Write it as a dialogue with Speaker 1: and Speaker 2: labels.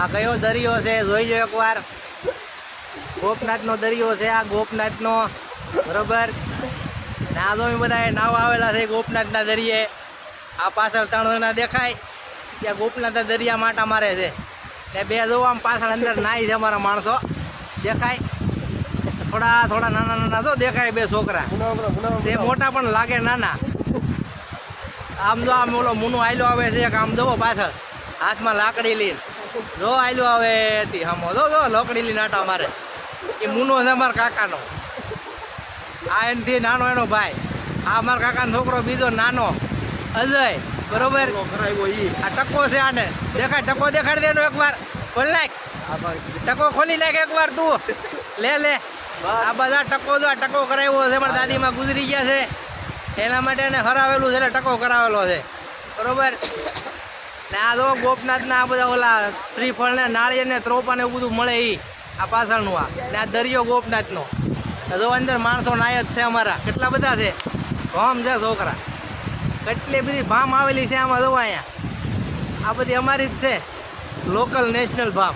Speaker 1: આ કયો દરિયો છે? જોઈ લો એકવાર. ગોપનાથનો દરિયો છે આ, ગોપનાથનો. બરોબર? ને તો બધા નાવ આવેલા છે ગોપનાથના દરિયે. આ પાછળ ત્રણ દેખાય. ત્યાં ગોપનાથના દરિયા માટા મારે છે. ને બે જોવા આમ પાછળ અંદર નાય છે અમારા માણસો. દેખાય? થોડા થોડા નાના નાના તો દેખાય બે છોકરા. તે મોટા પણ લાગે નાના. આમ જો આમ ઓલો મુનું આયલો આવે છે એક, આમ જોવો પાછળ. હાથમાં લાકડી લઈને. જો આયલું આવે હતી હમો. જો જો લાકડી લઈને આટા મારે. એ મુનો છે અમારા કાકાનો. આ એનથી નાનો એનો ભાઈ. આ અમારા કાકાનો છોકરો બીજો નાનો. અજય બરોબર? આ ટકો છે આને. દેખાય ટકો દેખાડી દેનો એકવાર. ખોલી નાખ. ટકો ખોલી નાખ એકવાર તું. લે લે. આ બધા ટકો જો આ ટકો કરાવ્યો છે મારા દાદીમાં ગુજરી ગયા છે. એના માટે એને હરાવેલું છે એટલે ટકો કરાવેલો છે. બરોબર? ને આ તો ગોપનાથના આ બધા ઓલા શ્રીફળ ને નાળિયેર ને ત્રોપા ને એવું બધું મળે એ આ પાછળનું આ. ને આ દરિયો ગોપનાથનો. તો અંદર માણસો નાય જ છે અમારા. કેટલા બધા છે? ભામ છે છોકરા. કેટલી બધી ભામ આવેલી છે આમાં જોવા અહીંયા. આ બધી અમારી જ છે. Local national ભામ